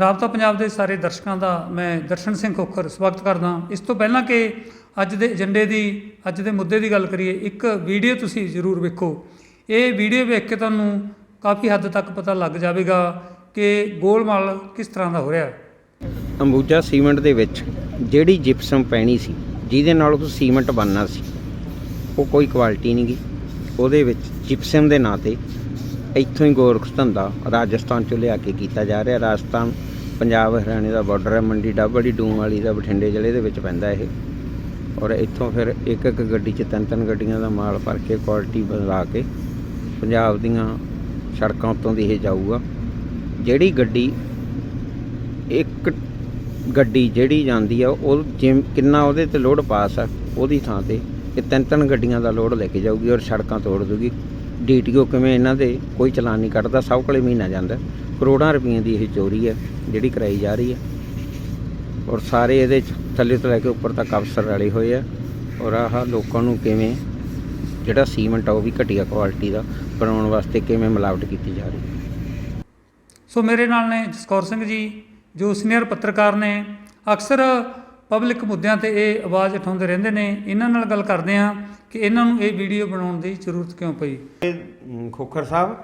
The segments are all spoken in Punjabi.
ਰਾਬਤਾ ਪੰਜਾਬ ਦੇ ਸਾਰੇ ਦਰਸ਼ਕਾਂ ਦਾ ਮੈਂ ਦਰਸ਼ਨ ਸਿੰਘ ਖੋਖਰ ਸਵਾਗਤ ਕਰਦਾ ਇਸ ਤੋਂ ਪਹਿਲਾਂ ਕਿ ਅੱਜ ਦੇ ਏਜੰਡੇ ਦੀ, ਅੱਜ ਦੇ ਮੁੱਦੇ ਦੀ ਗੱਲ ਕਰੀਏ, ਇੱਕ ਵੀਡੀਓ ਤੁਸੀਂ ਜ਼ਰੂਰ ਵੇਖੋ। ਇਹ ਵੀਡੀਓ ਵੇਖ ਕੇ ਤੁਹਾਨੂੰ ਕਾਫੀ ਹੱਦ ਤੱਕ ਪਤਾ ਲੱਗ ਜਾਵੇਗਾ ਕਿ ਗੋਲਮਾਲ ਕਿਸ ਤਰ੍ਹਾਂ ਦਾ ਹੋ ਰਿਹਾ। ਹੈ ਅੰਬੂਜਾ ਸੀਮੈਂਟ ਦੇ ਵਿੱਚ ਜਿਹੜੀ ਜਿਪਸਮ ਪੈਣੀ ਸੀ, ਜਿਹਦੇ ਨਾਲ ਉਹ ਸੀਮੈਂਟ ਬਣਨਾ ਸੀ, ਉਹ ਕੋਈ ਕੁਆਲਿਟੀ ਨਹੀਂ ਗੀ। ਉਹਦੇ ਵਿੱਚ ਜਿਪਸਮ ਦੇ ਨਾਂ ਤੇ ਇੱਥੋਂ ਹੀ ਗੋਰਖ ਧੰਦਾ ਰਾਜਸਥਾਨ ਚੋਂ ਲਿਆ ਕੇ ਕੀਤਾ ਜਾ ਰਿਹਾ। ਰਾਜਸਥਾਨ, ਪੰਜਾਬ, ਹਰਿਆਣੇ ਦਾ ਬਾਰਡਰ ਹੈ, ਮੰਡੀ ਡੱਬੜੀ ਡੂਮ ਵਾਲੀ ਦਾ ਬਠਿੰਡੇ ਜ਼ਿਲ੍ਹੇ ਦੇ ਵਿੱਚ ਪੈਂਦਾ ਇਹ। ਔਰ ਇੱਥੋਂ ਫਿਰ ਇੱਕ ਇੱਕ ਗੱਡੀ 'ਚ ਤਿੰਨ ਤਿੰਨ ਗੱਡੀਆਂ ਦਾ ਮਾਲ ਭਰ ਕੇ ਕੁਆਲਿਟੀ ਬਦਲਾ ਕੇ ਪੰਜਾਬ ਦੀਆਂ ਸੜਕਾਂ ਉੱਤੋਂ ਦੀ ਇਹ ਜਾਊਗਾ। ਜਿਹੜੀ ਗੱਡੀ, ਇੱਕ ਗੱਡੀ ਜਿਹੜੀ ਜਾਂਦੀ ਆ, ਉਹ ਜਿਮ ਕਿੰਨਾ ਉਹਦੇ ਤੇ ਲੋਡ ਪਾਸ ਆ, ਉਹਦੀ ਥਾਂ ਤੇ ਇਹ ਤਿੰਨ ਤਿੰਨ ਗੱਡੀਆਂ ਦਾ ਲੋਡ ਲੈ ਕੇ ਜਾਊਗੀ ਔਰ ਸੜਕਾਂ ਤੋੜ ਦੂਗੀ। ਡੀਟੀਓ ਕਿਵੇਂ ਇਹਨਾਂ ਦੇ, ਕੋਈ ਚਲਾਨ ਨਹੀਂ ਕੱਢਦਾ, ਸਭ ਕੋਲੇ ਮਹੀਨਾ ਜਾਂਦਾ। ਕਰੋੜਾਂ ਰੁਪਈਆਂ ਦੀ ਇਹ ਚੋਰੀ ਹੈ, ਜਿਹੜੀ ਕਰਾਈ ਜਾ ਰਹੀ ਹੈ। ਔਰ ਸਾਰੇ ਇਹਦੇ 'ਚ ਥੱਲੇ ਤੋਂ ਲੈ ਕੇ ਉੱਪਰ ਤੱਕ ਅਫਸਰ ਰਲੇ ਹੋਏ ਆ। ਔਰ ਆਹ ਲੋਕਾਂ ਨੂੰ ਕਿਵੇਂ, ਜਿਹੜਾ ਸੀਮੈਂਟ ਆ ਉਹ ਵੀ ਘਟੀਆ ਕੁਆਲਿਟੀ ਦਾ ਬਣਾਉਣ ਵਾਸਤੇ ਕਿਵੇਂ ਮਿਲਾਵਟ ਕੀਤੀ ਜਾ ਰਹੀ ਹੈ। ਸੋ ਮੇਰੇ ਨਾਲ ਨੇ ਜਸਕੌਰ ਸਿੰਘ ਜੀ, ਜੋ ਸੀਨੀਅਰ ਪੱਤਰਕਾਰ ਨੇ ਅਕਸਰ ਪਬਲਿਕ ਮੁੱਦਿਆਂ ਤੇ ਇਹ ਆਵਾਜ਼ ਉਠਾਉਂਦੇ ਰਹਿੰਦੇ ਨੇ। ਇਹਨਾਂ ਨਾਲ ਗੱਲ ਕਰਦੇ ਹਾਂ ਕਿ ਇਹਨਾਂ ਨੂੰ ਇਹ ਵੀਡੀਓ ਬਣਾਉਣ ਦੀ ਜ਼ਰੂਰਤ ਕਿਉਂ ਪਈ? ਖੋਖਰ ਸਾਹਿਬ